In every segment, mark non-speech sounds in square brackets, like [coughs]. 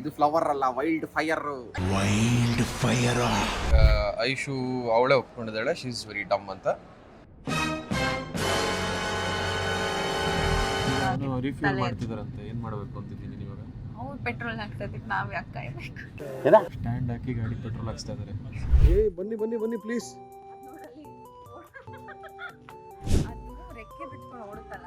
ಇದು ಫ್ಲವರ್ ಅಲ್ಲ wild fire wild fire Aishu ಅವಳೇ ಒಪ್ಕೊಂಡಿದ್ದಾಳೆ ಶಿ ಇಸ್ ವೆರಿ ಡಮ್ ಅಂತ. ನಾನು ರಿಫ್ಯೂಲ್ ಮಾಡ್ತಿದಾರಂತೆ ಏನ್ ಮಾಡ್ಬೇಕು ಅಂತಿದ್ದೀನಿ ಇವಾಗ ಅವ್ರು ಪೆಟ್ರೋಲ್ ಹಾಕ್ತದಕ್ಕೆ ನಾವ್ ಯಾಕೆ ಕಾಯ್ಬೇಕು ಸ್ಟ್ಯಾಂಡ್ ಹಾಕಿ ಗಾಡಿ ಪೆಟ್ರೋಲ್ ಹಾಕ್ಸ್ತಾ ಇದಾರೆ. ಏ ಬನ್ನಿ ಬನ್ನಿ ಬನ್ನಿ ಪ್ಲೀಸ್ ಅದು ರೆಕ್ಕೆ ಬಿಟ್ಕೊಂಡು ಓಡುತ್ತಲ್ಲ?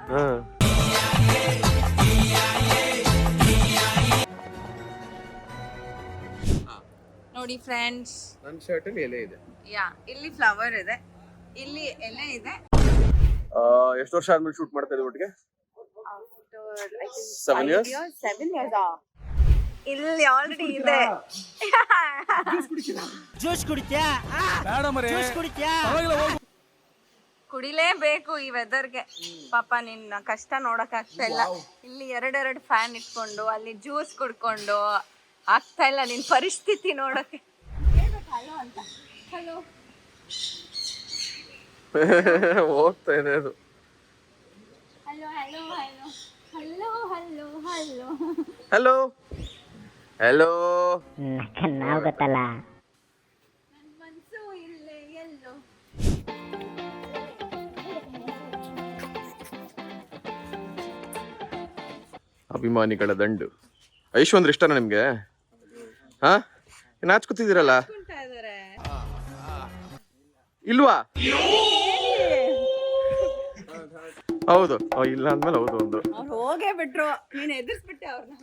ನೋಡಿ ಫ್ರೆಂಡ್ಸ್. ನನ್ನ ಶರ್ಟ್ ಅಲ್ಲಿ ಎಲೆ ಇದೆ. ಯಾ ಇಲ್ಲಿ ಫ್ಲವರ್ ಇದೆ. ಇಲ್ಲಿ ಎಲೆ ಇದೆ. ಎಷ್ಟು ವರ್ಷ ಆದ್ಮೇಲೆ ಶೂಟ್ ಮಾಡ್ತಾ ಇದ್ದೀವಿ ಒಟ್ಟಿಗೆ? ಸೆವೆನ್ ಇಯರ್ಸ್ ಸೆವೆನ್ ಇಯರ್ಸ್ ಇಲ್ಲಿ ಆಲ್ರೆಡಿ ಇದೆ. ಕುಡಿಲೇಬೇಕು ಈ ವೆದರ್ಗೆ ಪಾಪ ನಿನ್ನ ಕಷ್ಟ ನೋಡಕ್ ಆಗ್ತಾ ಇಲ್ಲ. ಇಲ್ಲಿ ಎರಡೆರಡು ಫ್ಯಾನ್ ಇಟ್ಕೊಂಡು ಅಲ್ಲಿ ಜ್ಯೂಸ್ ಕುಡ್ಕೊಂಡು ಆಗ್ತಾ ಇಲ್ಲ ನಿನ್ ಪರಿಸ್ಥಿತಿ ನೋಡಕ್ಕೆ. ಹಲೋ ಅಂತ ಹಲೋ ಹೋಗ್ತಾ ಇದೆ ಅದು. Hello hello hello hello hello hello hello hello ಚೆನ್ನಾಗ್ ಗೊತ್ತಲ್ಲ. ನನ್ ಮನ್ಸು ಇಲ್ಲೇ ಎಲ್ಲೋ. ಅಭಿಮಾನಿಗಳ ದಂಡು. ಐಶು ಅಂದ್ರೆ ಇಷ್ಟನಾ ನಿಮ್ಗೆ? ಹಾ? ನಾಚ್ಕೊತಿದ್ದೀರಲ್ಲ? ಇಲ್ವಾ? ಹೌದು. ಇಲ್ಲ ಅಂದ್ಮೇಲೆ ಹೌದು ಒಂದು ಅವ್ರು ಹೋಗೇ ಬಿಟ್ರು. ನೀನ್ ಎದುರಿಸ್ಬಿಟ್ಟೆ ಅವ್ರನ್ನ.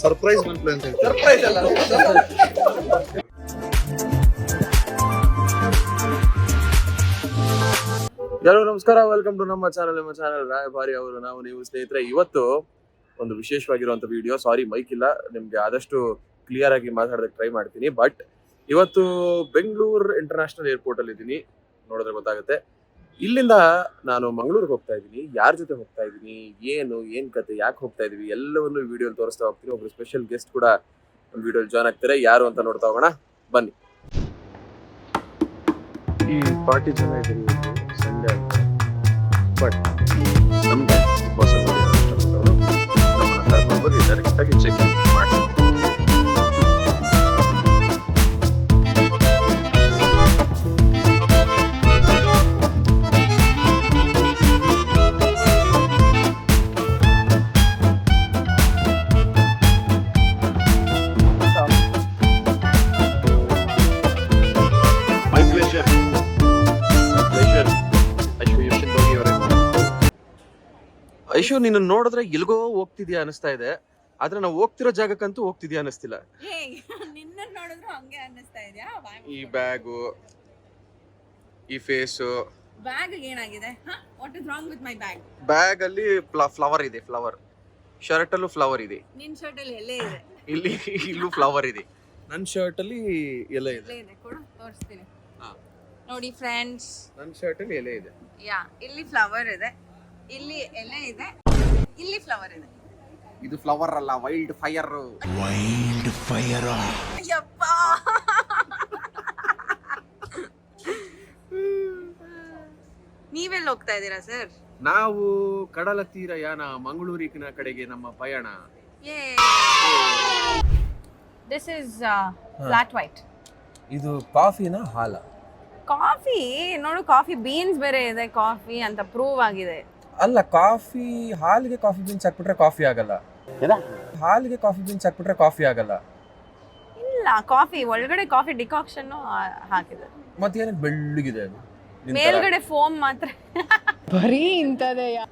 ಸರ್ಪ್ರೈಸ್ ಸರ್ಪ್ರೈಸ್ ಬಂತು ಎಲ್ಲರಿಗೂ ನಮಸ್ಕಾರ ವೆಲ್ಕಮ್ ಟು ನಮ್ಮ ಚಾನಲ್ ನಮ್ಮ ಚಾನಲ್ ರಾಯಭಾರಿ ಅವರು. ನಾವು ನೀವು ಸ್ನೇಹಿತರೆ, ಇವತ್ತು ಒಂದು ವಿಶೇಷವಾಗಿರುವಂತ ವಿಡಿಯೋ ಸಾರಿ ಮೈಕ್ ಇಲ್ಲ, ನಿಮ್ಗೆ ಆದಷ್ಟು ಕ್ಲಿಯರ್ ಆಗಿ ಮಾತಾಡೋದಕ್ಕೆ ಟ್ರೈ ಮಾಡ್ತೀನಿ. ಬಟ್ ಇವತ್ತು ಬೆಂಗಳೂರು ಇಂಟರ್ನ್ಯಾಷನಲ್ ಏರ್ಪೋರ್ಟ್ ಅಲ್ಲಿ ಇದ್ದೀನಿ. ನೋಡಿದ್ರೆ ಗೊತ್ತಾಗುತ್ತೆ. ಇಲ್ಲಿಂದ ನಾನು ಮಂಗಳೂರಿಗೆ ಹೋಗ್ತಾ ಇದ್ದೀನಿ. ಯಾರ ಜೊತೆ ಹೋಗ್ತಾ ಇದ್ದೀನಿ? ಏನು, ಏನ್ ಕತೆ, ಯಾಕೆ ಹೋಗ್ತಾ ಇದೀವಿ? ಎಲ್ಲವನ್ನು ವಿಡಿಯೋ ತೋರಿಸ್ತಾ ಹೋಗ್ತೀನಿ. ಒಬ್ರು ಸ್ಪೆಷಲ್ ಗೆಸ್ಟ್ ಕೂಡ ಒಂದು ವಿಡಿಯೋ ಜಾಯ್ನ್ ಆಗ್ತಾರೆ. ಯಾರು ಅಂತ ನೋಡ್ತಾ ಹೋಗೋಣ. ಬನ್ನಿ. ಈ ಪಾರ್ಟಿ ಜನ ಹಿಂದೆ ಬಟ್ ನಮಗೆ ಪಾಸಿಬಲ್ ನಮ್ಮನ್ನು ಕರ್ಕೊಂಡು ಹೋಗಿ ಚೆಕ್ ಐಶು ನಿನ್ನ ನೋಡಿದ್ರೆ ಎಲ್ಗೋ ಹೋಗ್ತಿದ್ಯಾ ಅನಿಸ್ತಾ ಇದೆ. ಆದ್ರೆ ನಾವು ಹೋಗ್ತಿರೋ ಜಾಗಕ್ಕಂತೂ ಹೋಗ್ತಿದ್ಯಾ ಅನಿಸ್ತಿಲ್ಲ ಏ ನಿನ್ನ ನೋಡಿದ್ರು ಹಂಗೆ ಅನ್ನಿಸ್ತಾ ಇದೆಯಾ? ಈ ಬ್ಯಾಗು ಈ ಫೇಸು. ಬ್ಯಾಗ್ ಏನಾಗಿದೆ? What is wrong with my bag bag ಅಲ್ಲಿ ಫ್ಲವರ್ ಇದೆ ಫ್ಲವರ್. ಶರ್ಟ್ ಅಲ್ಲೂ ಫ್ಲವರ್ ಇದೆ. ನಿನ್ ಶರ್ಟ್ ಅಲ್ಲಿ ಎಲ್ಲೇ ಇದೆ. ಇಲ್ಲಿ ಇಲ್ಲೂ ಫ್ಲವರ್ ಇದೆ. ನನ್ನ ಶರ್ಟ್ ಅಲ್ಲಿ ಎಲೆ ಇದೆ. ಎಲ್ಲೇ ಇದೆ ಕೊಡು ತೋರಿಸ್ತೀನಿ. ಹಾ. ನೋಡಿ ಫ್ರೆಂಡ್ಸ್ ನನ್ನ ಶರ್ಟ್ ಅಲ್ಲಿ ಎಲೆ ಇದೆ. ಯಾ ಇಲ್ಲಿ ಫ್ಲವರ್ ಇದೆ. ಇಲ್ಲಿ ಎಲೆ ಇದೆ ಇಲ್ಲಿ ಫ್ಲವರ್ ಇದೆ. ಇದು ಫ್ಲವರ್ ಅಲ್ಲ wild fire wild fire Ayyappa. ನೀವೆಲ್ಲ ಹೋಗ್ತಾ ಇದ್ದೀರಾ ಸರ್ ನಾವು ಕಡಲ ತೀರ ಯಾನ ಮಂಗಳೂರಿನ ಕಡೆಗೆ ನಮ್ಮ ಪಯಣ. ದಿಸ್ ಇಸ್ ಫ್ಲಾಟ್ ವೈಟ್ ಇದು ಕಾಫಿನ ಹಾಲ. ಕಾಫಿ ನೋಡು ಕಾಫಿ ಬೀನ್ಸ್ ಬೇರೆ ಇದೆ ಕಾಫಿ ಅಂತ ಪ್ರೂವ್ ಆಗಿದೆ. ಅಲ್ಲ ಕಾಫಿ ಹಾಲಿಗೆ ಕಾಫಿ ಬೀನ್ಸ್ ಹಾಕ್ಬಿಟ್ರೆ ಕಾಫಿ ಆಗಲ್ಲ. ಹಾಲಿಗೆ ಕಾಫಿ ಬೀನ್ಸ್ ಹಾಕ್ಬಿಟ್ರೆ ಕಾಫಿ ಆಗಲ್ಲ. ಇಲ್ಲ ಕಾಫಿ ಒಳಗಡೆ ಕಾಫಿ ಡಿಕಾಕ್ಷನ್ ಹಾಕಿದೆ. ಮತ್ತೇನಕ್ಕೆ ಬೆಳ್ಳಗಿದೆ ಅದು? ಮೇಲ್ಗಡೆ ಫೋಮ್ ಮಾತ್ರ. ಬರೀ yeah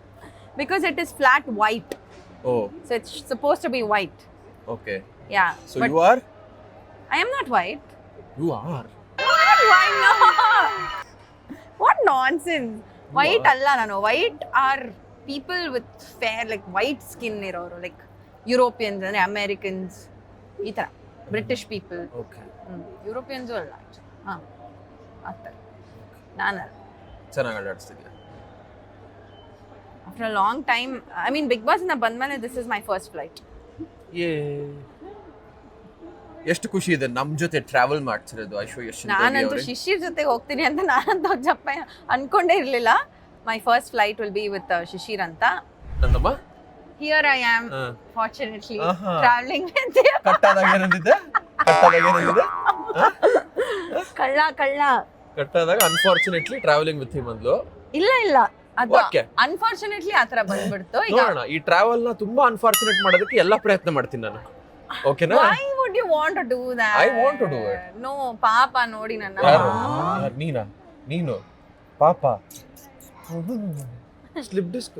because it is flat white oh. So it's suppose to be white okay yeah so you are I am not white you are why no what nonsense? White ಅಲ್ಲ ನಾನು. White are people with fair like white skin ಇರೋರು like Europeans ಅಂದರೆ Americans ಈ ಥರ British people Europeans ಅಲ್ಲ ಹಾಂ. ಆ ಥರ ನಾನಲ್ಲ. ಚೆನ್ನಾಗಿ ಆಟಾಡಿಸ್ತಿದ್ಯಾ after a long time I mean big boss ಇಂದ ಬಂದ್ಮೇಲೆ this is my first flight ಎಷ್ಟು ಖುಷಿ ಇದೆ ನಮ್ ಜೊತೆ ಟ್ರಾವೆಲ್ ಮಾಡ್ತಿರೋದು ಐಶ್ವರ್ಯ ನಾನಂತೂ ಶಿಶಿರ್ ಜೊತೆ ಹೋಗ್ತೀನಿ ಅಂತ ನಾನಂತೂ ಜಪ್ಪ ಅನ್ಕೊಂಡೇ ಇರಲಿಲ್ಲ. My first flight will be with Shishir ಅಂತ. Here I am. Fortunately. Travelling with ಕಟ್ಟಾದಾಗ ಏನಂದಿದ್ದೆ ಕಟ್ಟಾದಾಗ ಏನಂದಿದ್ದೆ ಕಳ್ಳ ಕಳ್ಳ. ಕಟ್ಟಾದಾಗ ಅನ್ಫಾರ್ಚುನೇಟ್ಲಿ ಟ್ರಾವೆಲಿಂಗ್ ವಿತ್ ಹಿಮ್ ಅಂದ್ಲು. ಇಲ್ಲ ಇಲ್ಲ. ಅದು. ಅನ್ಫಾರ್ಚುನೇಟ್ಲಿ ಆತರ ಬಂದ್ಬಿಡ್ತು. ಈಗ ಈ ಟ್ರಾವೆಲ್ನ ತುಂಬಾ ಅನ್ಫಾರ್ಚುನೇಟ್ ಮಾಡೋದಕ್ಕೆ ಎಲ್ಲಾ ಪ್ರಯತ್ನ ಮಾಡ್ತೀನಿ ನಾನು. ಓಕೆನಾ? Would you want to do that I want to do it. No ಪಾಪ ನೋಡಿ ನನ್ನ ಯಾರು? ನೀನಾ? ನೀನು? ಪಾಪ? Slip disc.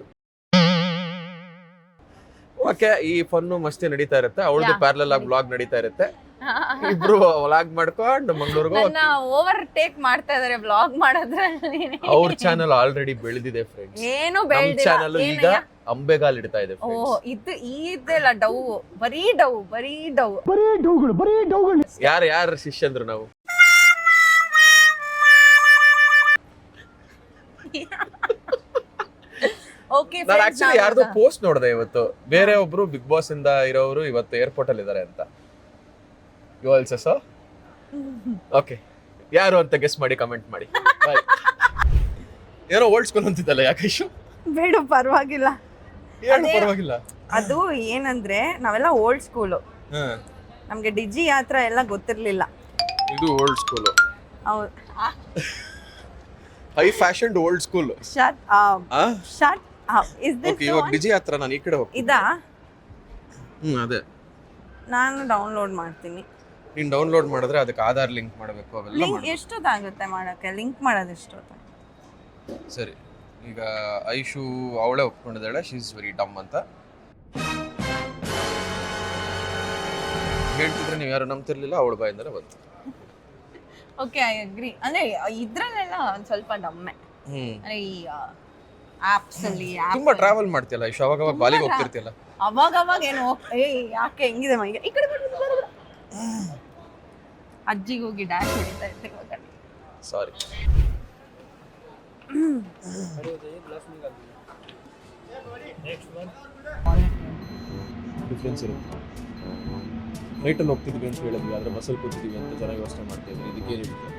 ಓಕೆ ಈ ಫನ್ನು ಮಸ್ತಿ ನಡೀತಾ ಇರುತ್ತೆ. ಅವಳದು. ಪ್ಯಾರಲಲ್ ಆಗಿ ಬ್ಲಾಗ್ ನಡೀತಾ ಇರುತ್ತೆ. [laughs] ಇಬ್ರು ವ್ಲಾಗ್ ಮಾಡ್ಕೊಂಡು ಮಂಗಳೂರಿಗೆ ನನ್ನ ಓವರ್ ಟೇಕ್ ಮಾಡ್ತಾ ಇದಾರೆ ವ್ಲಾಗ್ ಮಾಡೋದ್ರಲ್ಲಿ. ಅವ್ರ ಚಾನೆಲ್ ಆಲ್ರೆಡಿ ಬೆಳೆದಿದೆ ಫ್ರೆಂಡ್ಸ್ ಏನು ಚಾನಲ್ ಈಗ? ಅಂಬೆಗಾಲ್ ಇಡ್ತಾ ಇದೆ ಓ. ಇದು ಇದೆಲ್ಲ ಡೌ ಬರೀ ಡೌ ಬರೀ ಡೌ. ಯಾರು ಯಾರು ಶಿಷ್ಯಂದ್ರು ನಾವು? ಓಕೆ ನಾನು ಆಕ್ಚುಲಿ ಯಾರ್ದೋ ಪೋಸ್ಟ್ ನೋಡಿದೆ ಇವತ್ತು. ಬೇರೆ ಒಬ್ರು ಬಿಗ್ ಬಾಸ್ ಇಂದ ಇರೋರು ಇವತ್ತು ಏರ್ಪೋರ್ಟ್ ಅಲ್ಲಿ ಇದಾರೆ ಅಂತ. ಯು ಆಲ್ಸೋ ಸೊ ಓಕೆ ಯಾರು ಅಂತ ಗೆಸ್ ಮಾಡಿ ಕಮೆಂಟ್ ಮಾಡಿ. Bye. ಏನೋ ಓಲ್ಡ್ ಸ್ಕೂಲ್ ಅಂತಿದ್ದಲ್ಲ ಯಾಕೆ ಇಶು ಬೇಡ ಪರವಾಗಿಲ್ಲ. ಏನು ಅದೇ- ಪರವಾಗಿಲ್ಲ. ಅದು ಏನಂದ್ರೆ ನಾವೆಲ್ಲ ಓಲ್ಡ್ ಸ್ಕೂಲು ಹಾ, ನಮ್ಗೆ ಡಿಜಿ ಯಾತ್ರ ಎಲ್ಲ ಗೊತ್ತಿರಲಿಲ್ಲ. ಇದು ಓಲ್ಡ್ ಸ್ಕೂಲ್ ಹೌದು. High fashion old school shut shut is okay this ಇವಾಗ ಡಿಜಿ ಹತ್ರ ನಾನು ಈ ಕಡೆ ಹೋಗ್ತೀನಿ. ಇದಾ? ಹ್ಮ್ ಅದೇ. ನಾನು ಡೌನ್ಲೋಡ್ ಮಾಡ್ತೀನಿ. ನೀನ್ ಡೌನ್ಲೋಡ್ ಮಾಡಿದ್ರೆ ಅದಕ್ಕೆ ಆಧಾರ್ ಲಿಂಕ್ ಮಾಡಬೇಕು ಅವೆಲ್ಲ ಲಿಂಕ್ ಮಾಡ್ಬೇಕು. ಎಷ್ಟೊತ್ತಾಗುತ್ತೆ ಮಾಡಕ್ಕೆ? ಲಿಂಕ್ ಮಾಡೋದು ಎಷ್ಟೊತ್ತ? ಸರಿ ಈಗ ಐಶು ಅವಳೇ ಒಪ್ಕೊಂಡಿದ್ದಾಳೆ ಶಿ ಇಸ್ ವೆರಿ ಡಮ್ ಅಂತ. ಹೇಳ್ತಿದ್ರೆ ನೀವು ಯಾರು ನಂಬ್ತಿರ್ಲಿಲ್ಲ ಅವಳ ಬಾಯಿಂದಲೇ ಬಂತು. ಓಕೆ ಐ ಅಗ್ರಿ ಅಂದ್ರೆ ಇದ್ರಲ್ಲೆಲ್ಲ ಒಂದು ಸ್ವಲ್ಪ ಡಮ್ಮೆ. ಹ್ಮ್. ಅಂದ್ರೆ ಈ ಅಲ್ಲಿ ತುಂಬಾ ಟ್ರಾವೆಲ್ ಮಾಡ್ತಿಯಲ್ಲ ಐಶು? ಅವಾಗ ಅವಾಗ ಬಾಲಿಗೆ ಹೋಗ್ತಿರ್ತಿಯಲ್ಲ. ಅವಾಗ ಅವಾಗ ಏನು ಏ ಯಾಕೆ ಹೆಂಗಿದೆ ಮೈಗೆ? ಈ ಕಡೆ. ಅಜ್ಜಿಗೆ ಹೋಗಿ ಡ್ಯಾಶ್ ಹೊಡಿತಾ ಇರ್ತೀನಿ ಇವಾಗ. ಸಾರಿ ಡಿಫ್ರೆನ್ಸ್ ಇರುತ್ತೆ. ನೈಟಲ್ಲಿ ಹೋಗ್ತಿದ್ವಿ ಅಂತ ಹೇಳಿದ್ವಿ ಆದರೆ ಬಸ್ಸಲ್ಲಿ ಕೂತಿದ್ವಿ ಅಂತ ಜನ ಯೋಚನೆ ಮಾಡ್ತಾ ಇದಕ್ಕೆ ಇದಕ್ಕೇನಿರುತ್ತೆ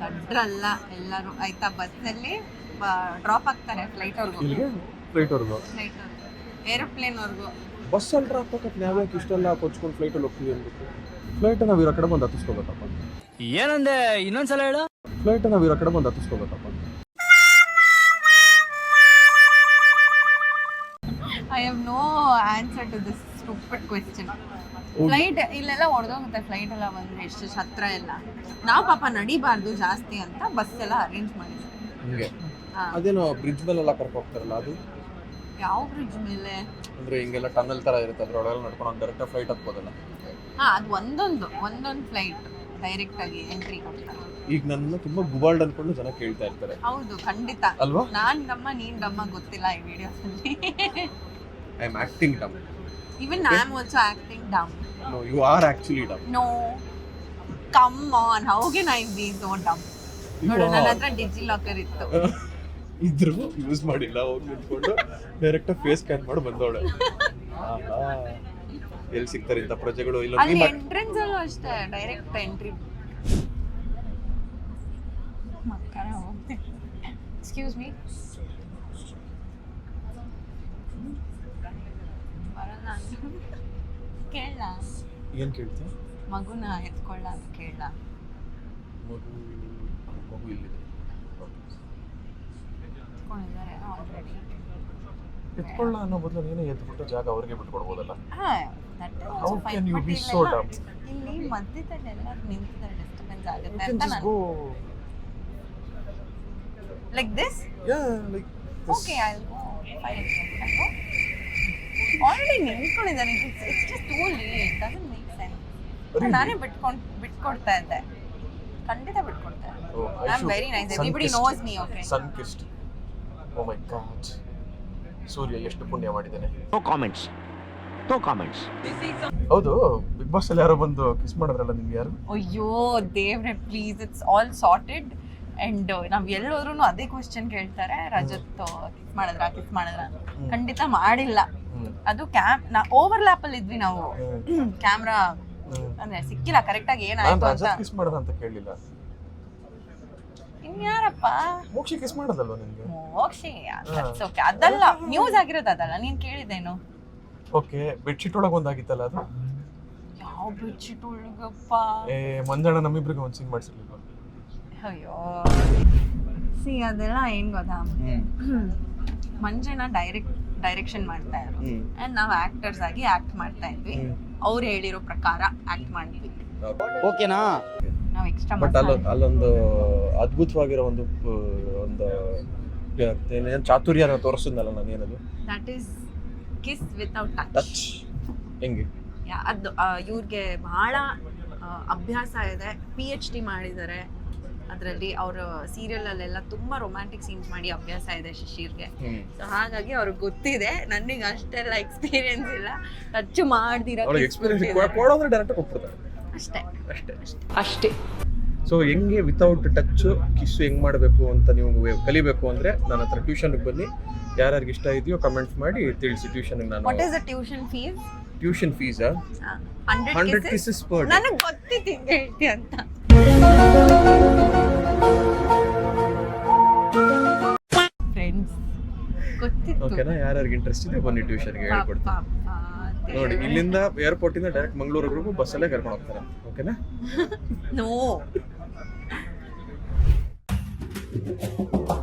ದಡ್ರಲ್ಲ ಎಲ್ಲರೂ. ಆಯ್ತಾ ಬಸ್ಸಲ್ಲಿ ಡ್ರಾಪ್ ಆಗ್ತಾರೆ ಫ್ಲೈಟ್ ಅವ್ರಿಗೂ. ಇಲ್ಲಿಗೆ? ಫ್ಲೈಟ್ವರೆಗೂ ಫ್ಲೈಟ್ ಏರೋಪ್ಲೇನ್ ಅವ್ರಿಗೂ. ಬಸ್ಸಲ್ಲಿ ಡ್ರಾಪ್ ಹಾಕಕ್ಕೆ ನಾವ್ಯಾಕೆ ಇಷ್ಟೆಲ್ಲ ಕೊಚ್ಕೊಂಡು ಫ್ಲೈಟಲ್ಲಿ ಹೋಗ್ತೀವಿ ಅಂದ್ಬಿಟ್ಟು? ಫ್ಲೈಟ್ ನಾವು ಇರೋ ಕಡೆ ಬಂದು ಹತ್ತಿಸ್ಕೋಬೇಕಪ್ಪ. ಏನಂದೆ? ಇನ್ನೊಂದ್ಸಲ ಹೇಳು. ಫ್ಲೈಟ್ ನಾವು ಇರೋ ಕಡೆ ಬಂದು ಹತ್ತಿಸ್ಕೋಬೇಕಪ್ಪ. I have no answer to this stupid question flight ಇಲ್ಲೆಲ್ಲ ಹೊಡೆದೋಗುತ್ತೆ ಫ್ಲೈಟ್ ಎಲ್ಲ ಬಂದ್ರೆ ಎಷ್ಟು ಹತ್ರ ಎಲ್ಲ. ನಾವು ಪಾಪ ನಡಿಬಾರ್ದು ಜಾಸ್ತಿ ಅಂತ ಬಸ್ ಎಲ್ಲ ಅರೇಂಜ್ ಮಾಡಿದ್ವಿ. ಹಂಗೆ. ಅದೇನೋ ಬ್ರಿಡ್ಜ್ ಮೇಲೆಲ್ಲ ಕರ್ಕೊ ಹೋಗ್ತಾರಲ್ಲ ಅದು? ಯಾವ ಬ್ರಿಡ್ಜ್ ಮೇಲೆ? ಅಂದ್ರೆ ಹಿಂಗೆಲ್ಲ ಟನಲ್ ತರ ಇರುತ್ತೆ ಅದ್ರೊಳಗೆಲ್ಲ ನಡ್ಕೊಂಡು ಡೈರೆಕ್ಟ್ ಫ್ಲೈಟ್ ಹತ್ಬೋದಲ್ಲ. ಹಾ ಅದು ಒಂದೊಂದು ಒಂದೊಂದು ಫ್ಲೈಟ್ ಡೈರೆಕ್ಟ್ ಆಗಿ ಎಂಟ್ರಿ ಕೊಡ್ತಾರೆ. ಈಗ ನನ್ನ ತುಂಬಾ ಗುಬಾಲ್ಡ್ ಅನ್ಕೊಂಡು ಜನ ಕೇಳ್ತಾ ಇರ್ತಾರೆ. ಹೌದು ಖಂಡಿತ. ಅಲ್ವಾ? ನಾನ್ ನಮ್ಮ ನೀನ್ ಡಮ್ಮ ಗೊತ್ತಿಲ್ಲ ಈ ವಿಡಿಯೋಸಲ್ಲಿ I am acting dumb even I am also acting dumb no you are actually dumb no come on how can I be so dumb ನೋಡು ನನ್ನ ಹತ್ರ ಡಿಜಿ ಲಾಕರ್ ಇತ್ತು. [laughs] ಇದ್ರು ಯೂಸ್ ಮಾಡಿಲ್ಲ ಹೋಗಿ ನಿಂತ್ಕೊಂಡು ಡೈರೆಕ್ಟ್ ಫೇಸ್ ಸ್ಕ್ಯಾನ್ ಮಾಡಿ ಬಂದವಳೆ. [laughs] ಎಲ್ಲಿ ಸಿಗ್ತಾರೆ ಇಂಥ ಪ್ರಜೆಗಳು? ಇಲ್ಲ ಅಲ್ಲಿ ಎಂಟ್ರೆನ್ಸ್ ಅಲ್ಲೂ ಅಷ್ಟೇ ಡೈರೆಕ್ಟ್ ಎಂಟ್ರಿ ಎಕ್ಸ್ಕ್ಯೂಸ್ ಮೀ ಬರಲ್ಲ ಕೇಳ ಏನ್ ಕೇಳ್ತೀಯ ಮಗುನ ಎತ್ಕೊಳ್ಳ ಅಂತ ಕೇಳ ಮಗು ಮಗು ಇಲ್ಲಿದೆ. ಎತ್ಕೊಳ್ಳ ಅನ್ನೋ ಬದಲು ನೀನೇ ಎತ್ಬಿಟ್ಟು ಜಾಗ ಅವ್ರಿಗೆ ಬಿಟ್ಕೊಡ್ಬೋದಲ್ಲ? ಹಾ that is How also can fine. you But be so ಇಲ್ಲೆಲ್ಲ- dumb? ಇಲ್ಲಿ ಮಧ್ಯದಲ್ಲಿ ಎಲ್ಲರೂ ನಿಂತಿದ್ದಾರೆ ಡಿಸ್ಟರ್ಬೆನ್ಸ್ You ಆಗುತ್ತೆ can ಅಂತ just ನಾನು go. Like this yeah like this. Okay I go fine already ನಿಂತ್ಕೊಂಡಿದ್ದಾರೆ it's it's just too late doesn't make sense Really? ನಾನೇ ಬಿಟ್ಕೊಂಡು ಬಿಟ್ಕೊಡ್ತಾ ಇದ್ದೆ ಖಂಡಿತ ಬಿಟ್ಕೊಡ್ತಾ ಇದ್ದೆ Oh, I I am should- very nice sun everybody kissed. Knows me okay sun kissed oh my god ಸೂರ್ಯ ಎಷ್ಟು ಪುಣ್ಯ ಮಾಡಿದ್ದೇನೆ no comments no comments ಹೌದು big boss ಅಲ್ಲಿ ಯಾರೋ ಬಂದು ಕಿಸ್ ಮಾಡಿದ್ರಲ್ಲ ನಿಮ್ಗೆ ಯಾರು? ಅಯ್ಯೋ ದೇವ್ರೆ please it's all sorted and ನಾವ್ ಎಲ್ಲೋದ್ರು ಅದೇ ಕ್ವಶನ್ ಕೇಳ್ತಾರೆ ರಜತ್ ಕಿಸ್ ಮಾಡಿದ್ರ ಕಿಸ್ ಮಾಡಿದ್ರ ಖಂಡಿತ ಮಾಡಿಲ್ಲ. ಅದು ಕ್ಯಾಮ್ ನಾ ಓವರ್ಲ್ಯಾಪ್ ಅಲ್ಲಿ ಇದ್ವಿ ನಾವು. ಕ್ಯಾಮ್ರಾ [clears throat] ಅಂದ್ರೆ ಸಿಕ್ಕಿಲ್ಲ ಕರೆಕ್ಟ್ ಆಗಿ ಏನಾಯ್ತು ಅಂತ. ರಜತ್ ಕಿಸ್ ಮಾಡ್ದ ಅಂತ ಕೇಳಿಲ್ಲ ಇನ್ಯಾರಪ್ಪ? ಮೋಕ್ಷಿ ಕಿಸ್ ಮಾಡೋದಲ್ವಾ ನಿಮಗೆ? ಮೋಕ್ಷಿ ಓಕೆ ಅದಲ್ಲ ನ್ಯೂಸ್ ಆಗಿರೋದು ಅದಲ್ಲ ನೀನ್ ಕೇಳಿದ್ದೇನು? ಓಕೆ ಬೆಡ್ಶೀಟ್ ಒಳಗೆ ಒಂದಾಗಿತ್ತಲ್ಲ ಅದು? ಯಾವ ಬೆಡ್ಶೀಟ್ ಒಳಗಪ್ಪ? ಏ ಮಂಜಣ್ಣ ನಮ್ಮಿಬ್ರಿಗೆ ಒಂದು ಸೀನ್ ಮಾಡಿಸಿರ್ಲಿಲ್ಲ ಅಯ್ಯೋ. ಸಿ ಅದೆಲ್ಲ ಏನ್ ಗೊತ್ತಾ? ಮಂಜಣ್ಣ ಡೈರೆಕ್ಟ್ ಡೈರೆಕ್ಷನ್ ಮಾಡ್ತಾ ಇದ್ರು. ಅಂಡ್ ನಾವು ಆಕ್ಟರ್ಸ್ ಆಗಿ ಆಕ್ಟ್ ಮಾಡ್ತಾ ಇದ್ವಿ. ಅವ್ರು ಹೇಳಿರೋ ಪ್ರಕಾರ ಆಕ್ಟ್ ಮಾಡಿದ್ವಿ. ಓಕೆನಾ? ನಾವು ಎಕ್ಸ್ಟ್ರಾ ಬಟ್ ಅಲ್ಲ ಅಲ್ಲೊಂದು ಅದ್ಭುತವಾಗಿರೋ ಒಂದು ಒಂದು ಏನೇನು ಚಾತುರ್ಯನ ತೋರಿಸಿದ್ನಲ್ಲ ನಾನು ಏನದು that is kiss without touch ಹೆಂಗೆ? ಅದು ಇವ್ರಿಗೆ ಬಹಳ ಅಭ್ಯಾಸ ಇದೆ. ಪಿ ಎಚ್ ಡಿ ಮಾಡಿದ್ದಾರೆ. ಅದರಲ್ಲಿ ಅವ್ರ ಸೀರಿಯಲ್ ಅಲ್ಲೆಲ್ಲ ತುಂಬಾ ರೊಮ್ಯಾಂಟಿಕ್ ಸೀನ್ಸ್ ಮಾಡಿ ಅಭ್ಯಾಸ ಇದೆ ಶಿಶಿರ್ಗೆ. ಸೊ ಹಾಗಾಗಿ ಅವ್ರಿಗೆ ಗೊತ್ತಿದೆ. ನನಗೆ ಅಷ್ಟೆಲ್ಲ ಎಕ್ಸ್ಪೀರಿಯನ್ಸ್ ಇಲ್ಲ. ಟಚ್ ಮಾಡ್ದಿರ ಅಷ್ಟೇ. ಅಷ್ಟೇ. ಸೊ ಹೆಂಗೆ ವಿತೌಟ್ ಟಚ್ ಕಿಸ್ ಹೆಂಗ್ ಮಾಡಬೇಕು ಅಂತ ನೀವು ಕಲಿಬೇಕು ಅಂದ್ರೆ ನನ್ನ ಹತ್ರ ಟ್ಯೂಷನ್ಗೆ ಬನ್ನಿ. ಯಾರ್ಯಾರಿಗೆ ಇಷ್ಟ ಇದೆಯೋ ಕಮೆಂಟ್ಸ್ ಮಾಡಿ ತಿಳಿಸಿ ಟ್ಯೂಷನ್ಗೆ ನಾನು what is the tuition fees tuition fees hundred pieces kisses per ನನಗೆ ಗೊತ್ತಿತ್ತು ಹಿಂಗೆ ಹೇಳ್ತಿ ಅಂತ. ಫ್ರೆಂಡ್ಸ್ ಗೊತ್ತಿತ್ತು. ಓಕೆನಾ ಯಾರ್ಯಾರಿಗೆ ಇಂಟ್ರೆಸ್ಟ್ ಇದೆ ಬನ್ನಿ ಟ್ಯೂಷನ್ಗೆ ಹೇಳ್ಕೊಡ್ತೀನಿ. ನೋಡಿ ಇಲ್ಲಿಂದ ಏರ್ಪೋರ್ಟ್ ಇಂದ ಡೈರೆಕ್ಟ್ ಮಂಗಳೂರಿಗೂ ಬಸ್ಸಲ್ಲೇ ಕರ್ಕೊಂಡು ಹೋಗ್ತಾರೆ. ಓಕೆನಾ ನೋ? [laughs]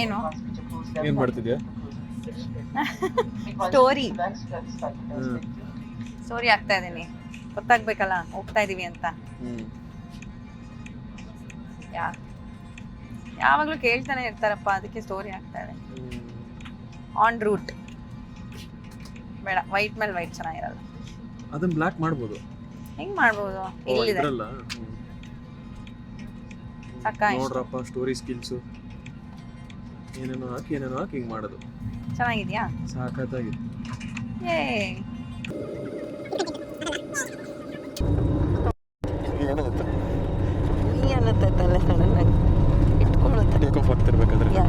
ಏನು? ಏನ್ ಮಾಡ್ತಿದ್ಯಾ? [laughs] ಸ್ಟೋರಿ ಸ್ಟೋರಿ ಆಗ್ತಾ ಇದ್ದೀನಿ. ಗೊತ್ತಾಗ್ಬೇಕಲ್ಲ ಹೋಗ್ತಾ ಇದೀವಿ ಅಂತ. ಯಾ ಯಾವಾಗ್ಲೂ ಕೇಳ್ತಾನೆ ಇರ್ತಾರಪ್ಪ ಅದಕ್ಕೆ ಸ್ಟೋರಿ ಆಗ್ತಾ ಇದೆ. ಆನ್ ರೂಟ್ ಬೇಡ ವೈಟ್ ಮೇಲೆ ವೈಟ್ ಚೆನ್ನಾಗಿರಲ್ಲ. ಅದನ್ನ ಬ್ಲಾಕ್ ಮಾಡ್ಬೋದು. ಹೆಂಗ್ ಮಾಡ್ಬೋದು? ಇಲ್ಲಿದೆ. ಇದ್ರಲ್ಲ? ನೋಡ್ರಪ್ಪ ಸ್ಟೋರಿ ಸ್ಕಿಲ್ಸು ಏನೇನೋ ಹಾಕಿ ಏನೇನೋ ಹಾಕಿ ಹಿಂಗ್ ಮಾಡೋದು. ಚೆನ್ನಾಗಿದ್ಯಾ? ಸಾಕತ್ತಾಗಿದೆ ಏ ಈ ಅನ್ನತ್ತೆ ತಲೆ ಸಡನ್ ಆಗಿ ಇಟ್ಕೊಳ್ಳುತ್ತೆ ಟೇಕ್ ಆಫ್ ಆಗ್ತಿರ್ಬೇಕಾದ್ರೆ ಯಾ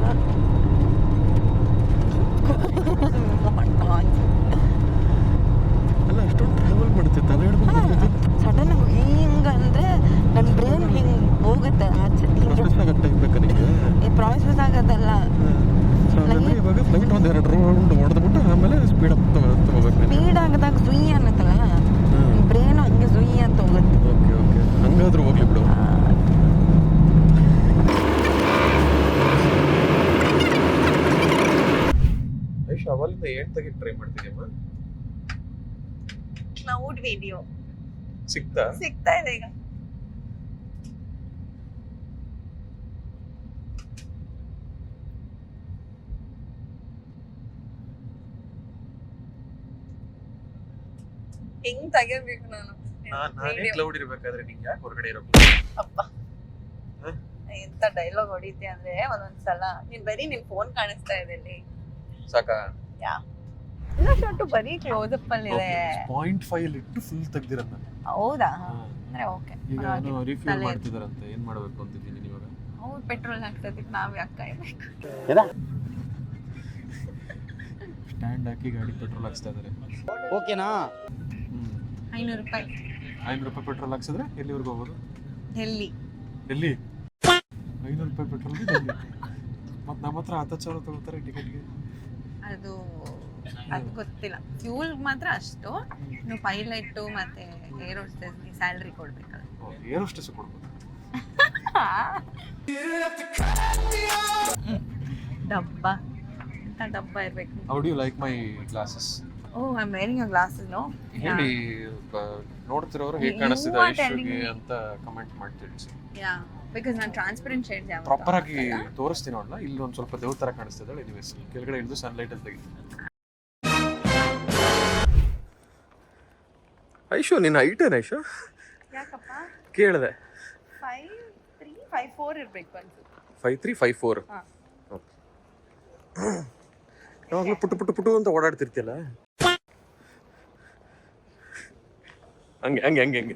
ಅಲ್ಲ ಅಷ್ಟೊಂದು ಟ್ರಾವೆಲ್ ಮಾಡುತ್ತೆ ತಲೆ ಹಿಡ್ಕೊಂಡು ಸಡನ್ ಆಗಿ ಹಿಂಗಂದ್ರೆ ನನ್ನ ಬ್ರೈನ್ ಹಿಂಗ್ ಹೋಗುತ್ತೆ ಆಚೆ ಆಗತ್ತೆ ಇರ್ಬೇಕಾ ನಿಮಗೆ ಈ ಪ್ರಾಸೆಸ್ ಆಗೋದಲ್ಲ ಸೊ ಹಾಗಾದ್ರೆ ಇವಾಗ ಫ್ಲೈಟ್ ಒಂದ್ ಎರಡು ರೌಂಡ್ ಹೊಡೆದ್ಬಿಟ್ಟು ಆಮೇಲೆ ಸ್ಪೀಡ್ ಅಪ್ ತಗೋಬೇಕು ಸ್ಪೀಡ್ ಆಗದಾಗ ಸುಯಿ ಅನ್ನತ್ತಲ್ಲ ಬ್ರೈನ್ ಹಂಗೆ ಸುಯಿ ಅಂತ ಹೋಗುತ್ತೆ ಓಕೆ ಓಕೆ ಹಂಗಾದ್ರೂ ಹೋಗ್ಲಿ ಬಿಡು ಐಶ್ ಅವಲಿಂದ ಏನ್ ತೆಗಿಕ್ ಟ್ರೈ ಮಾಡ್ತಿದ್ಯಮ್ಮ ಕ್ಲೌಡ್ ವಿಡಿಯೋ ಸಿಕ್ತಾ? ಸಿಗ್ತಾ ಇದೆ ಈಗ. ಹೆಂಗ್ ತೆಗಿಬೇಕು ನಾನು? ನಾನ್. ಕ್ಲೌಡ್ ಇರ್ಬೇಕಾದ್ರೆ ನಿಂಗೆ ಯಾಕೆ ಹೊರಗಡೆ ಇರೋ ಅಪ್ಪ. ಎಂತ ಡೈಲಾಗ್ ಹೊಡಿತೆ ಅಂದ್ರೆ ಒಂದೊಂದ್ಸಲ. ನೀನ್ ಬರೀ ನಿನ್ ಫೋನ್ ಕಾಣಿಸ್ತಾ ಇದೆ ಇಲ್ಲಿ. ಸಾಕಾ? ಇಲ್ಲ ಶೊಟ್ಟು ಬರೀ ಕ್ಲೋಸ್ ಅಪ್ ಅಲ್ಲಿ ಇದೆ ಪಾಯಿಂಟ್ ಫೈವ್ ಇಟ್ಟು ಫುಲ್ ತೆಗ್ದಿರನ್ನ ಹೌದಾ? ಅಂದ್ರೆ ಓಕೆ ಈಗ ಏನೋ ರಿಫ್ಯೂಲ್ ಮಾಡ್ತಿದಾರಂತೆ ಏನ್ ಮಾಡ್ಬೇಕು ಅಂತಿದ್ದೀನಿ ಇವಾಗ? ಅವ್ರು ಪೆಟ್ರೋಲ್ ಹಾಕ್ಸೋದಕ್ಕೆ ನಾವ್ ಯಾಕೆ ಕಾಯ್ಬೇಕು ಸ್ಟ್ಯಾಂಡ್ ಹಾಕಿ ಗಾಡಿ ಪೆಟ್ರೋಲ್ ಹಾಕ್ಸ್ತಾ ಇದಾರೆ. ಓಕೆನಾ ಐನೂರು ರೂಪಾಯಿ. ಐನೂರು ರೂಪಾಯಿ ಪೆಟ್ರೋಲ್ ಹಾಕ್ಸಿದ್ರೆ ಎಲ್ಲಿವರೆಗೂ ಹೋಗೋದು? ಡೆಲ್ಲಿ. ಡೆಲ್ಲಿ? ಐನೂರು ರೂಪಾಯಿ ಪೆಟ್ರೋಲ್ ಮತ್ತೆ ನಮ್ಮ ಹತ್ರ ಹತ್ತು ಸಾವಿರ ತಗೋತಾರೆ ಟಿಕೆಟ್ಗೆ ಅದು ಅದು ಗೊತ್ತಿಲ್ಲ. ಫ್ಯೂಲ್ ಮಾತ್ರ ಅಷ್ಟು. ಇನ್ನು ಪೈಲಟ್ ಮತ್ತೆ ಏರ್ ಹೋಸ್ಟೆಸ್ಗೆ ಸ್ಯಾಲ್ರಿ ಕೊಡ್ಬೇಕಲ್ಲ. ಏರ್ ಹೋಸ್ಟೆಸ್ ಕೊಡ್ಬೋದು. ಡಬ್ಬ. ಅಂತ ಡಬ್ಬ ಇರಬೇಕು? How do you like my glasses oh I am wearing your glasses no ಹೇಳಿ ನೋಡ್ತಿರೋರು ಹೇಗೆ ಕಾಣಿಸ್ತಿದೆ. ಅಂತ ಕಮೆಂಟ್ ಮಾಡ್ತಿರ್ತೀನಿ. ಯಾ ಬಿಕಾಸ್ ನಾನು ಟ್ರಾನ್ಸ್ಪರೆಂಟ್ ಶೇಡ್ ಜಾಮ್ ಪ್ರಾಪರ್ ಆಗಿ ತೋರಿಸ್ತೀನಿ ನೋಡಲ್ಲ ಇಲ್ಲಿ ಒಂದು ಸ್ವಲ್ಪ ದೇವ್ರ ತರ ಕಾಣಿಸ್ತಿದ್ದಾಳೆ ಎನಿವೇಸ್ ಕೆಳಗಡೆ ಇಳಿದು ಸನ್ಲೈಟ್ ಅಲ್ಲಿ ತೆಗಿ. ಐಶು ನಿನ್ನ ಐಟೇನ್ ಐಶು? ಯಾಕಪ್ಪ? ಕೇಳಿದೆ. ಫೈವ್ ತ್ರೀ ಫೈವ್ ಫೋರ್ ಇರ್ಬೇಕು ಅನ್ಸುತ್ತೆ. ಫೈವ್ ತ್ರೀ ಫೈವ್ ಫೋರ್ ಹಾ. [coughs] ಯಾವಾಗಲೂ ಪುಟ್ಟು ಪುಟ್ಟು ಪುಟ್ಟು ಅಂತ ಓಡಾಡ್ತಿರ್ತಿಯಲ್ಲ? ಹಂಗೆ ಹಂಗೆ ಹಂಗೆ ಹಂಗೆ.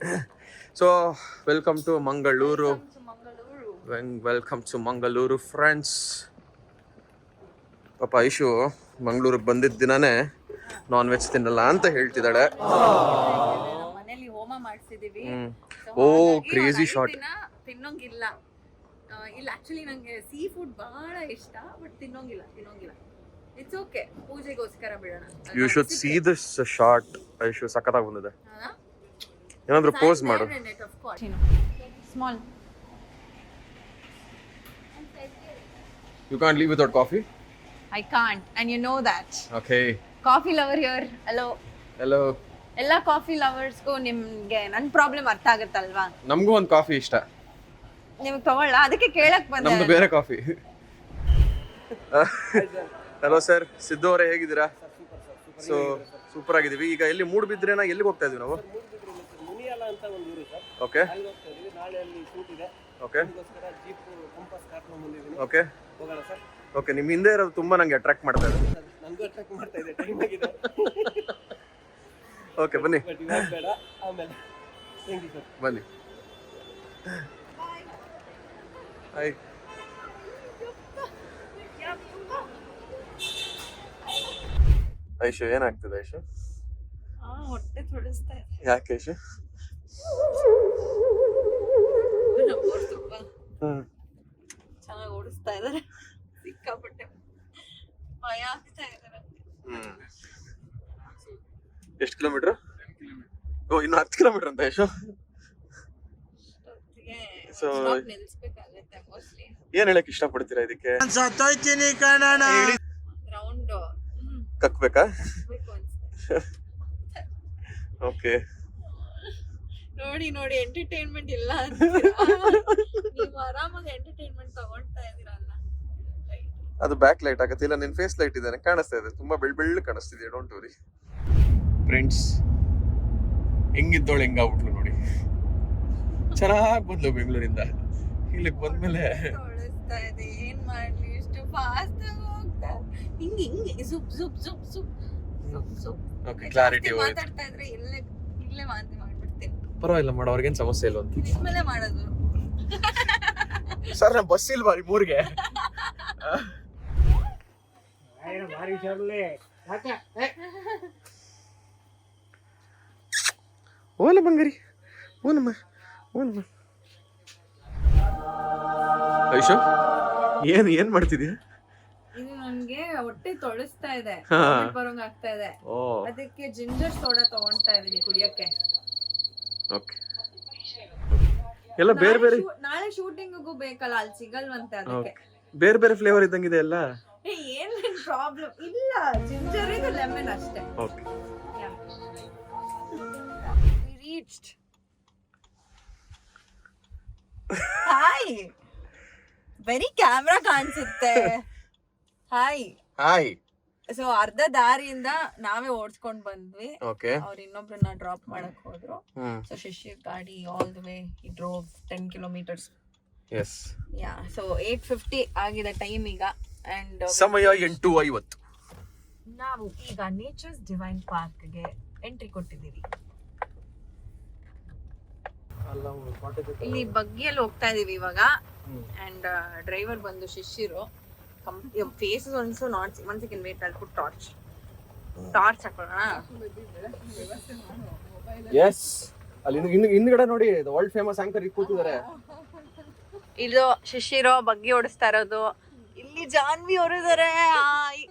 [laughs] So welcome to Mangaluru welcome to Mangaluru friends ಪಾಪ ಐಶು ಮಂಗಳೂರಿಗೆ ಬಂದಿದ್ದ ದಿನಾನೇ ನಾನ್ ವೆಜ್ ತಿನ್ನಲ್ಲ ಅಂತ ಹೇಳ್ತಿದ್ದಾಳೆ. ಹೋಮ ಮಾಡಿಸಿದೀವಿ. Oh, crazy crazy shot. ದಿನ ತಿನ್ನೋಂಗಿಲ್ಲ. ಇಲ್ಲ ಆಕ್ಚುಲಿ ನಂಗೆ ಸೀ ಫುಡ್ ಬಹಳ ಇಷ್ಟ ಬಟ್ ತಿನ್ನೋಂಗಿಲ್ಲ ತಿನ್ನೋಂಗಿಲ್ಲ. ಇಟ್ಸ್ ಓಕೆ ಪೂಜೆಗೋಸ್ಕರ ಬಿಡೋಣ. You should see this short Aishu ಸಖತ್ತಾಗಿ ಬಂದಿದೆ. ಏನಾದ್ರು ಪೋಸ್ ಮಾಡು. Small you can't leave without coffee I can't and you know that okay coffee lover here hello hello ಎಲ್ಲ ಕಾಫಿ ಲವರ್ಸ್ಗೂ ನಿಮ್ಗೆ ನನ್ನ ಪ್ರಾಬ್ಲಮ್ ಅರ್ಥ ಆಗುತ್ತಲ್ವಾ? ನಮಗೂ ಒಂದು ಕಾಫಿ ಇಷ್ಟ. ನಿಮಗೆ ತಗೊಳ್ಳ? ಅದಕ್ಕೆ ಕೇಳಕ್ ಬಂದೆ. ನಮ್ದು ಬೇರೆ ಕಾಫಿ ಹಲೋ ಸರ್ ಸಿದ್ದು ಅವರೇ ಹೇಗಿದ್ದೀರಾ? ಸೊ ಸೂಪರ್ ಆಗಿದ್ದೀವಿ. ಈಗ ಎಲ್ಲಿ ಮೂಡ್ ಬಿದ್ರೇನಾ ಎಲ್ಲಿಗೆ ಹೋಗ್ತಾ ಇದೀವಿ ನಾವು? ಅಂತ ಒಂದು ಊರು ಸರ್. ಓಕೆ ಅಲ್ಲಿ ಹೋಗ್ತಾ ಇದೀವಿ ನಾಳೆ ಅಲ್ಲಿ ಶೂಟ್ ಇದೆ. ಓಕೆ ಅದಕ್ಕೋಸ್ಕರ ಜೀಪ್ ಕಂಪಸ್ ಕರ್ಕೊಂಡು ಬಂದಿದ್ದೀನಿ. ಓಕೆ ಹೋಗೋಣ ಸರ್. ಓಕೆ ನಿಮ್ಮ ಹಿಂದೆ ಇರೋದು ತುಂಬಾ ನಂಗೆ ಅಟ್ರಾಕ್ಟ್ ಮಾಡ್ತಾ ಇದೆ. ಸರ್ ನನಗೂ ಅಟ್ರಾಕ್ಟ್ ಮಾಡ್ತಾ ಇದೆ. ಟೈಮ್ ಆಗಿದೆ. ಓಕೆ ಬನ್ನಿ. ಬಟ್ ಇವಾಗ ಬೇಡ. ಆಮೇಲೆ ಥ್ಯಾಂಕ್ ಯು ಸರ್ ಬನ್ನಿ. ಹಾಯ್ ಐಶು ಏನಾಗ್ತದೆ ಐಶು ಆ, ಹೊಟ್ಟೆ ತೊಡಸ್ತಾ ಇದೆ. ಯಾಕೆ ಐಶು ಚೆನ್ನಾಗಿ ಓಡಿಸ್ತಾ ಇದಾರೆ. ಸಿಕ್ಕಾಪಟ್ಟೆ. ಭಯ ಆಗ್ತಾ ಇದಾರೆ ಹ್ಮ್. ಎಷ್ಟು ಕಿಲೋಮೀಟರ್? ಓ ಇನ್ನು ಹತ್ತು ಕಿಲೋಮೀಟರ್ ಅಂತ ಯಶು? ಮೋಸ್ಟ್ಲಿ ಏನ್ ಹೇಳಕ್ ಇಷ್ಟಪಡ್ತೀರಾ ಇದಕ್ಕೆ? ರೌಂಡ್ ಕಕ್ಬೇಕಾ? ಬೇಕು ಅನ್ಸುತ್ತೆ. [laughs] ಓಕೆ ನೋಡಿ ನೋಡಿ ಎಂಟರ್ಟೈನ್ಮೆಂಟ್ ಇಲ್ಲ ಅಂತ. [laughs] ನೀವು ಆರಾಮಾಗಿ ಎಂಟರ್ಟೈನ್ಮೆಂಟ್ ತಗೊಳ್ತಾ ಇದೀರಲ್ಲ ಅದು ಬ್ಯಾಕ್ ಲೈಟ್ ಆಗತ್ತೆ. ಇಲ್ಲ ನಿನ್ ಫೇಸ್ ಲೈಟ್ ಇದ್ದಾನೆ ಕಾಣಿಸ್ತಾ ಇದೆ. ತುಂಬಾ ಬೆಳ್ ಬೆಳ್ಳು ಕಾಣಿಸ್ತಿದೆ ಡೋಂಟ್ ವರಿ ಫ್ರೆಂಡ್ಸ್ ಹೆಂಗಿದ್ದೋಳು ಹೆಂಗಾಗ್ಬಿಟ್ಲು ನೋಡಿ. ಚೆನ್ನಾಗಿ ಬಂದ್ಲು ಬೆಂಗಳೂರಿಂದ. ಇಲ್ಲಿಗೆ ಬಂದ್ಮೇಲೆ ಇದೆ ಏನ್ ಮಾಡ್ಲಿ? ಇಷ್ಟು ಫಾಸ್ಟ್ ಹೋಗ್ತಾ ಹಿಂಗ್ ಹಿಂಗೆ ಝುಪ್ ಸುಪ್ ಸುಪ್ ಸುಪ್ ಸುಪ್ ಸುಪ್ ಓಕೆ ಕ್ಲಾರಿಟಿ ಮಾತಾಡ್ತಾ ಇದ್ರೆ ಇಲ್ಲೇ ಇಲ್ಲೇ ಮಾಡ್ಬಿಡ್ತೀನಿ ಪರವಾಗಿಲ್ಲ ಮಾಡ ಅವ್ರಿಗೇನ್ ಸಮಸ್ಯೆ ಇಲ್ಲ ಅಂತ. ಮಾಡೋದು. ಸರ್ ನಾ ಬಸ್ ಇಲ್ವಾ ಮೂರ್ಗೆ. ಭಾರಿ ಹುಷಾರ್ಲೆ ಓಲ ಬಂಗಾರಿ ಓನಮ್ಮ ಓನಮ್ಮ ಐಶು ಏನ್ ಏನ್ ಮಾಡ್ತಿದ್ಯಾ? ಇದು ನನ್ಗೆ ಹೊಟ್ಟೆ ತೊಳಸ್ತಾ ಇದೆ ಹಾ. ಬರೋಂಗ್ ಆಗ್ತಾ ಇದೆ. ಓ. ಅದಕ್ಕೆ ಜಿಂಜರ್ ಸೋಡಾ ತಗೊಂತಾ ಇದೀನಿ ಕುಡಿಯಕ್ಕೆ. ಓಕೆ ಎಲ್ಲ ಬೇರೆ ಬೇರೆ ನಾಳೆ ಶೂಟಿಂಗಿಗೂ ಬೇಕಲ್ಲ ಅಲ್ಲಿ ಸಿಗಲ್ವಂತೆ ಅದಕ್ಕೆ. ಬೇರೆ ಬೇರೆ ಫ್ಲೇವರ್ ಇದ್ದಂಗಿದೆ ಎಲ್ಲ? ಏನ್ ಪ್ರಾಬ್ಲಮ್ ಇಲ್ಲ ಜಿಂಜರ್ ಇದು ಲೆಮನ್ ಅಷ್ಟೇ. ಓಕೆ ರೀಚ್ಡ್ ಹಾಯ್ ಬರೀ ಕ್ಯಾಮ್ರಾ ಕಾಣಿಸುತ್ತೆ. ಹಾಯ್ ಹಾಯ್ ಸೊ ಅರ್ಧ ದಾರಿಯಿಂದ ನಾವೇ ಓಡಿಸ್ಕೊಂಡ್ ಬಂದ್ವಿ. ಓಕೆ ಅವ್ರ ಇನ್ನೊಬ್ರನ್ನ ಡ್ರಾಪ್ ಮಾಡಕ್ ಹೋದ್ರು. ಹ್ಮ್. ಸೊ ಶಿಶಿರ್ ಗಾಡಿ all the way I drove ten kilometres yes yeah so eight fifty ಆಗಿದೆ ಟೈಮ್ ಈಗ. ಅಂಡ್ ಸಮಯ ಎಂಟು ಐವತ್ತು. ನಾವು ಈಗ ನೇಚರ್ಸ್ ಡಿವೈನ್ ಪಾರ್ಕ್ಗೆ ಎಂಟ್ರಿ ಕೊಟ್ಟಿದ್ದೀವಿ. ಇಲ್ಲಿ ಬಗ್ಗಿಯಲ್ಲಿ ಹೋಗ್ತಾ ಇದೀವಿ ಇವಾಗ. ಅಂಡ್ ಡ್ರೈವರ್ ಬಂದು Shishir is once not one second wait ಅಲ್ಲಿ ಪುಟ್ ಟಾರ್ಚ್ ಟಾರ್ಚ್ ಹಾಕೊಳ್ಳೋಣ ಎಸ್ ಅಲ್ಲಿ ಇನ್ನು- ಹಿಂದ್ಗಡೆ ನೋಡಿ ವರ್ಲ್ಡ್ ಫೇಮಸ್ ಆಂಕರ್ ಕೂತಿದ್ದಾರೆ. ಇದು ಶಿಶಿರೋ ಬಗ್ಗಿ ಓಡಿಸ್ತಾ ಇರೋದು. ಇಲ್ಲಿ ಜಾನ್ವಿ ಅವರಿದ್ದಾರೆ ಹಾಯ್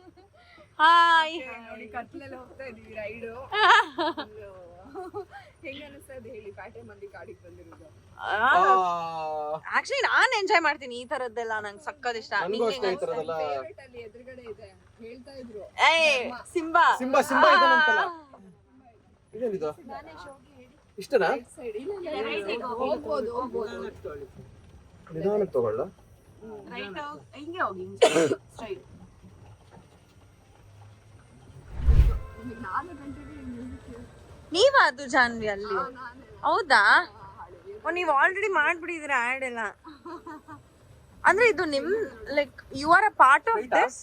ಹಾಯ್ ನೋಡಿ ಕತ್ಲೆಲ್ಲ ಹೋಗ್ತಾ ಇದೀವಿ ರೈಡು. [laughs] ಹೆಂಗ ಅನಿಸ್ತದೆ ಹೇಳಿ ಪ್ಯಾಟೆ ಮಂದಿ ಕಾಡಿಗೆ ಬಂದಿರೋದು. ಆಕ್ಚುಲಿ ನಾನ್ ಎಂಜಾಯ್ ಮಾಡ್ತೀನಿ ಈ ತರದ್ದೆಲ್ಲ ನಂಗೆ ಸಕ್ಕತ್ ಇಷ್ಟ. ನನ್ಗೂ ಅಷ್ಟೇ ಈ ಹೆಂಗ್ ತರದೆಲ್ಲ Favorite ಎದುರುಗಡೆ ಇದೆ. ಹೇಳ್ತಾ ಇದ್ರು. ಏಯ್ ಸಿಂಬಾ. ಸಿಂಬಾ ಸಿಂಬಾ ಇದಾನಂತಲ್ಲ ಇದೇನಿದು? ಇಷ್ಟನಾ? ನಿಧಾನಕ್ಕೆ ತಗೊಳ್ಳ. ಹಿಂಗೆ ಹೋಗಿ ನಿಮಗೆ ನಾನು ಕಂಟಿನ್ಯೂ ಮ್ಯೂಸಿಕ್ ನೀವ ಅದು ಜಾನ್ವಿ ಅಲ್ಲಿ? ಹೌದಾ? ಓ ನೀವು ಆಲ್ರೆಡಿ ಮಾಡ್ಬಿಟ್ಟಿದ್ರ ಆಡ್ ಎಲ್ಲ. ಅಂದ್ರೆ ಇದು ನಿಮ್ like you are a part of this